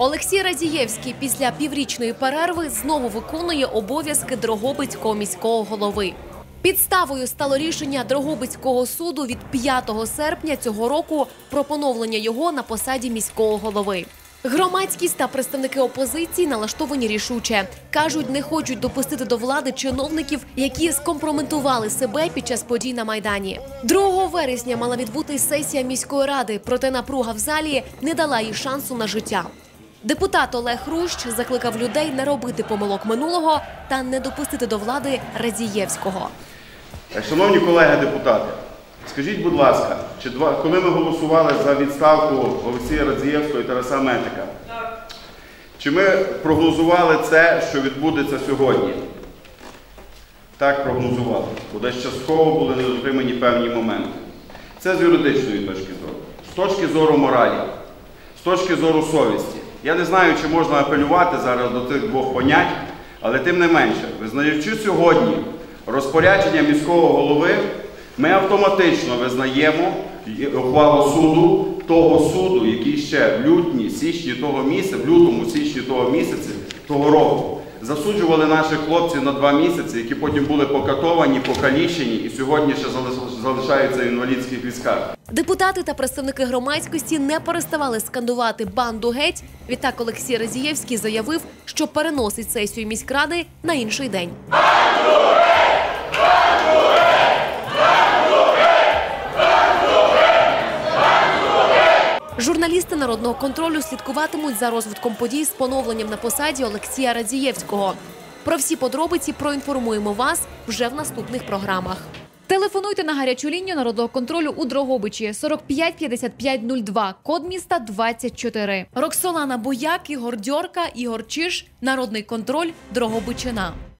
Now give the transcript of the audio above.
Олексій Радієвський після піврічної перерви знову виконує обов'язки Дрогобицького міського голови. Підставою стало рішення Дрогобицького суду від 5 серпня цього року про поновлення його на посаді міського голови. Громадськість та представники опозиції налаштовані рішуче. кажуть, не хочуть допустити до влади чиновників, які скомпрометували себе під час подій на майдані. 2 вересня мала відбутись сесія міської ради, проте напруга в залі не дала їй шансу на життя. Депутат Олег Рущ закликав людей не робити помилок минулого та не допустити до влади Радієвського. Е, Шановні колеги депутати, скажіть, будь ласка, чи два, коли ми голосували за відставку Олексія Радзієвського і Тараса Метика, чи ми прогнозували це, що відбудеться сьогодні? Так прогнозували, бо десь частково були недотримані певні моменти. Це з юридичної точки зору, з точки зору моралі, з точки зору совісті. Я не знаю, чи можна апелювати зараз до тих двох понять, але тим не менше, визнаючи сьогодні розпорядження міського голови, ми автоматично визнаємо ухвалу суду того суду, який ще в лютні, січні того місяця, в лютому, січні того місяця, того року, засуджували наших хлопців на два місяці, які потім були покатовані, покалічені і сьогодні ще залишаються в інвалідських військах. Депутати та представники громадськості не переставали скандувати банду геть. Відтак Олексій Разієвський заявив, що переносить сесію міськради на інший день. Журналісти народного контролю слідкуватимуть за розвитком подій з поновленням на посаді Олексія Радієвського. Про всі подробиці проінформуємо вас вже в наступних програмах. Телефонуйте на гарячу лінію народного контролю у Дрогобичі 45 55 02, код міста 24. Роксолана Бояк, Ігор Дьорка, Ігор Чиш, Народний контроль, Дрогобичина.